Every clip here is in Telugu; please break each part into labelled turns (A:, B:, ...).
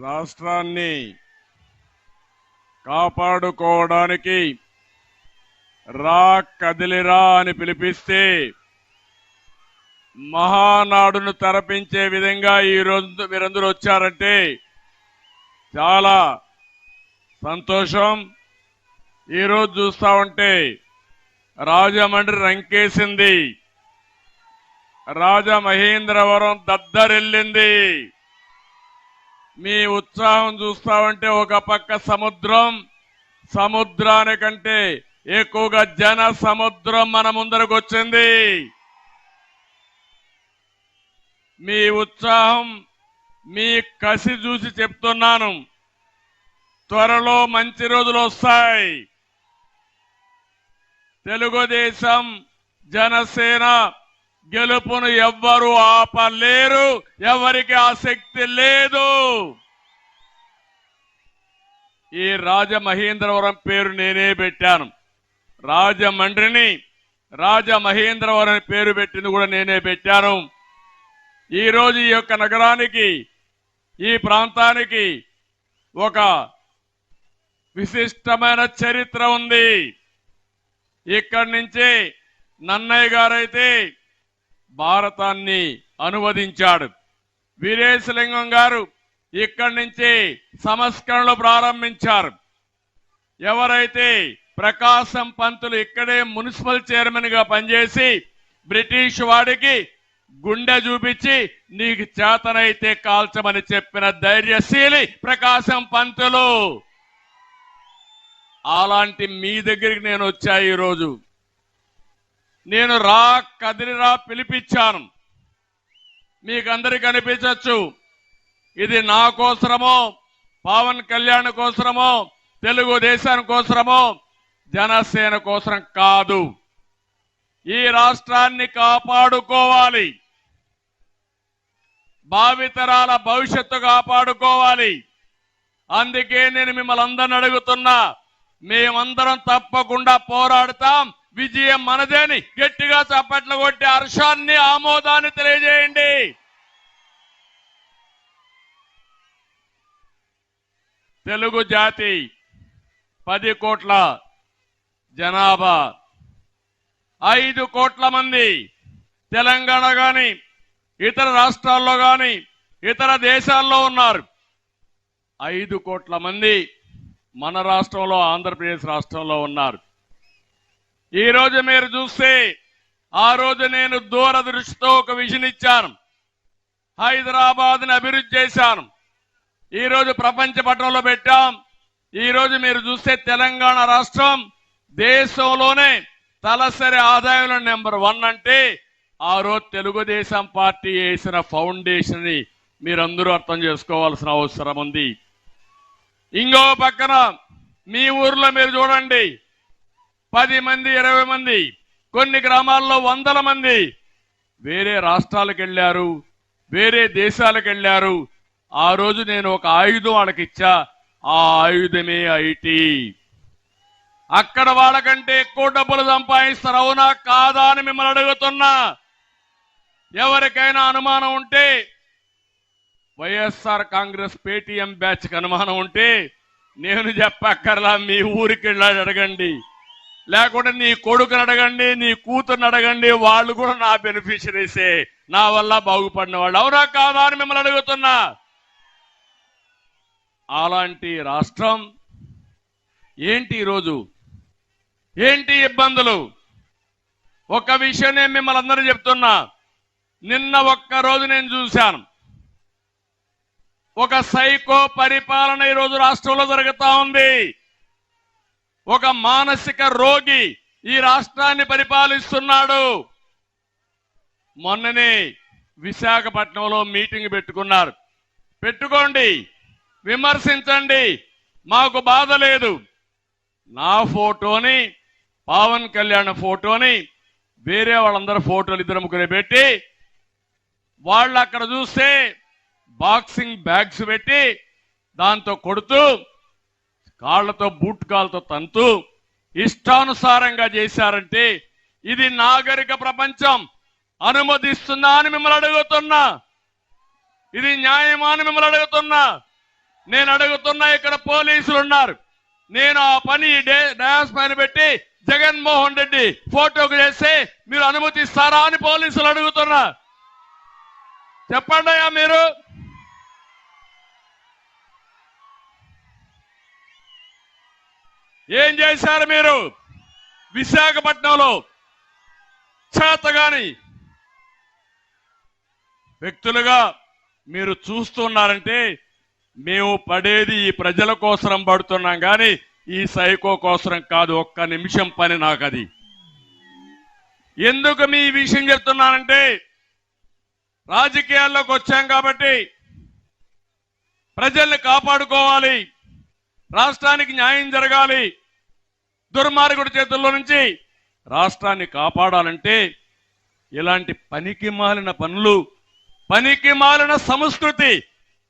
A: రాష్ట్రాన్ని కాపాడుకోవడానికి రా కదిలిరా అని పిలిపిస్తే మహానాడును తరపించే విధంగా ఈ రోజు మీరందరూ వచ్చారంటే చాలా సంతోషం. ఈరోజు చూస్తా ఉంటే రాజమండ్రి రంకేసింది. రాజమహేంద్రవరం దద్దరెల్లింది. మీ ఉత్సాహం చూస్తా ఉంటే ఒక పక్క సముద్రం సముద్రానికంటే ఎక్కువగా జన సముద్రం మన ముందరకు వచ్చింది. మీ ఉత్సాహం మీ కసి చూసి చెప్తున్నాను. త్వరలో మంచి రోజులు వస్తాయి. తెలుగుదేశం జనసేన గెలుపును ఎవ్వరు ఆపలేరు. ఎవరికి ఆసక్తి లేదు. ఈ రాజమహేంద్రవరం పేరు నేనే పెట్టాను. రాజమండ్రిని రాజమహేంద్రవరం పేరు పెట్టింది కూడా నేనే పెట్టాను. ఈ రోజు ఈ యొక్క నగరానికి ఈ ప్రాంతానికి ఒక విశిష్టమైన చరిత్ర ఉంది. ఇక్కడి నుంచి నన్నయ్య గారైతే భారతాన్ని అనువదించాడు. వీరేశలింగం గారు ఇక్కడి నుంచి సంస్కరణలు ప్రారంభించారు. ఎవరైతే ప్రకాశం పంతులు ఇక్కడే మున్సిపల్ చైర్మన్గా పనిచేసి బ్రిటిష్ వాడికి గుండె చూపించి నీకు చేతనైతే కాల్చమని చెప్పిన ధైర్యశీలి ప్రకాశం పంతులు. అలాంటి మీ దగ్గరికి నేను వచ్చా ఈరోజు. నేను రా కదిలిరా పిలిపించాను. మీకు అందరికి అనిపించవచ్చు ఇది నా కోసరమో పవన్ కళ్యాణ్ కోసరమో తెలుగుదేశం కోసరమో జనసేన కోసరం కాదు. ఈ రాష్ట్రాన్ని కాపాడుకోవాలి. భావితరాల భవిష్యత్తు కాపాడుకోవాలి. అందుకే నేను మిమ్మల్ని అందరిని అడుగుతున్నా మేమందరం తప్పకుండా పోరాడతాం విజయం మనదేని. గట్టిగా చప్పట్లు కొట్టి హర్షాన్ని ఆమోదాన్ని తెలియజేయండి. తెలుగు జాతి పది కోట్ల జనాభా ఐదు కోట్ల మంది తెలంగాణ గాని ఇతర రాష్ట్రాల్లో గాని ఇతర దేశాల్లో ఉన్నారు. ఐదు కోట్ల మంది మన రాష్ట్రంలో ఆంధ్రప్రదేశ్ రాష్ట్రంలో ఉన్నారు. ఈ రోజు మీరు చూస్తే ఆ రోజు నేను దూరదృష్టితో ఒక విజన్ ఇచ్చాను. హైదరాబాద్ని అభివృద్ధి చేశాను. ఈ రోజు ప్రపంచ పట్టణంలో పెట్టాం. ఈ రోజు మీరు చూస్తే తెలంగాణ రాష్ట్రం దేశంలోనే తలసరి ఆదాయంలో నెంబర్ వన్ అంటే ఆ రోజు తెలుగుదేశం పార్టీ వేసిన ఫౌండేషన్ని మీరందరూ అర్థం చేసుకోవాల్సిన అవసరం ఉంది. ఇంకో పక్కన మీ ఊర్లో మీరు చూడండి. పది మంది ఇరవై మంది కొన్ని గ్రామాల్లో వందల మంది. వేరే రాష్ట్రాలకు వెళ్ళారు వేరే దేశాలకు వెళ్ళారు ఆ రోజు నేను ఒక ఆయుధం వాళ్ళకి ఇచ్చా ఆ ఆయుధమే ఐటీ అక్కడ వాళ్ళకంటే ఎక్కువ డబ్బులు సంపాదిస్తారు అవునా కాదా అని మిమ్మల్ని అడుగుతున్నా. ఎవరికైనా అనుమానం ఉంటే వైఎస్ఆర్ కాంగ్రెస్ పేటీఎం బ్యాచ్కి అనుమానం ఉంటే నేను చెప్పక్కర్లా మీ ఊరికి వెళ్ళాడు అడగండి. లేకుంటే నీ కొడుకుని అడగండి నీ కూతురుని అడగండి వాళ్ళు కూడా నా బెనిఫిషరీసే. నా వల్ల బాగుపడిన వాళ్ళు. అవునా కాదా అని మిమ్మల్ని అడుగుతున్నా. అలాంటి రాష్ట్రం ఏంటి ఈరోజు? ఏంటి ఇబ్బందులు? ఒక విషయం నేను మిమ్మల్ని అందరూ చెప్తున్నా. నిన్న ఒక్క రోజు నేను చూశాను. ఒక సైకో పరిపాలన ఈరోజు రాష్ట్రంలో జరుగుతూ ఉంది. ఒక మానసిక రోగి ఈ రాష్ట్రాన్ని పరిపాలిస్తున్నాడు. మొన్ననే విశాఖపట్నంలో మీటింగ్ పెట్టుకున్నారు. పెట్టుకోండి విమర్శించండి మాకు బాధ లేదు. నా ఫోటోని పవన్ కళ్యాణ్ ఫోటోని వేరే వాళ్ళందరూ ఫోటోలు ఇద్దరు ముగ్గురు పెట్టి వాళ్ళు అక్కడ చూస్తే బాక్సింగ్ బ్యాగ్స్ పెట్టి దాంతో కొడుతూ కాళ్ళతో బూట్ కాళ్ళతో తంతు ఇష్టానుసారంగా చేశారంటే ఇది నాగరిక ప్రపంచం. అనుమతిస్తుందా అని మిమ్మల్ని అడుగుతున్నా. ఇది న్యాయమా అని మిమ్మల్ని అడుగుతున్నా. నేను అడుగుతున్నా ఇక్కడ పోలీసులు ఉన్నారు. నేను ఆ పని డే- డయాస్ పైన పెట్టి జగన్మోహన్ రెడ్డి ఫోటోకు చేస్తే మీరు అనుమతిస్తారా అని పోలీసులు అడుగుతున్నా చెప్పండి అయ్యా మీరు. ఏం చేశారు మీరు? విశాఖపట్నంలో చేతగాని వ్యక్తులుగా మీరు చూస్తున్నారంటే మేము పడేది ఈ ప్రజల కోసరం పడుతున్నాం కానీ ఈ సైకో కోసరం కాదు. ఒక్క నిమిషం పని నాకు అది ఎందుకు మీ విషయం చెప్తున్నానంటే రాజకీయాల్లోకి వచ్చాం కాబట్టి ప్రజల్ని కాపాడుకోవాలి. రాష్ట్రానికి న్యాయం జరగాలి. దుర్మార్గుడి చేతుల్లో నుంచి రాష్ట్రాన్ని కాపాడాలంటే ఇలాంటి పనికి మాలిన పనులు పనికి మాలిన సంస్కృతి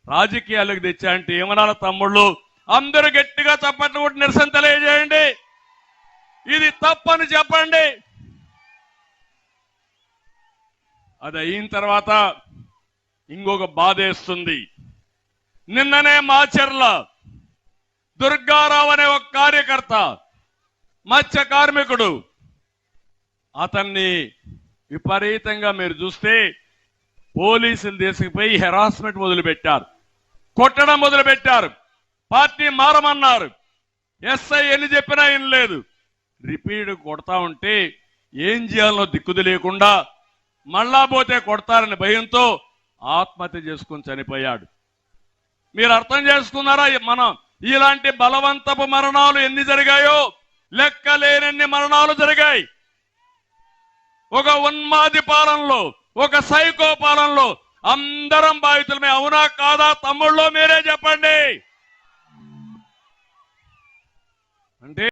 A: రాజకీయాలకు తెచ్చాయంటే ఏమనాల తమ్ముళ్ళు? అందరూ గట్టిగా చప్పట్లు కొట్టి నిరసన తెలియజేయండి. ఇది తప్పని చెప్పండి. అది అయిన తర్వాత ఇంకొక బాధేస్తుంది. నిన్ననే మాచర్ల దుర్గారావు అనే ఒక కార్యకర్త మత్స్య కార్మికుడు. అతన్ని విపరీతంగా మీరు చూస్తే పోలీసులు తీసుకుపోయి హెరాస్మెంట్ మొదలుపెట్టారు. కొట్టడం మొదలుపెట్టారు. పార్టీ మారమన్నారు. ఎస్ఐ ఎన్ని చెప్పినా ఏం లేదు రిపీట్ కొడతా ఉంటే ఏం చేయాలనో దిక్కుది లేకుండా మళ్ళా పోతే కొడతారని భయంతో ఆత్మహత్య చేసుకుని చనిపోయాడు. మీరు అర్థం చేసుకున్నారా? మనం ఇలాంటి బలవంతపు మరణాలు ఎన్ని జరిగాయో లెక్కలేనన్ని మరణాలు జరిగాయి. ఒక ఉన్మాది పాలనలో ఒక సైకో పాలనలో అందరం బాధితులమే. అవునా కాదా? తమ్ముళ్ళో మీరే చెప్పండి. అంటే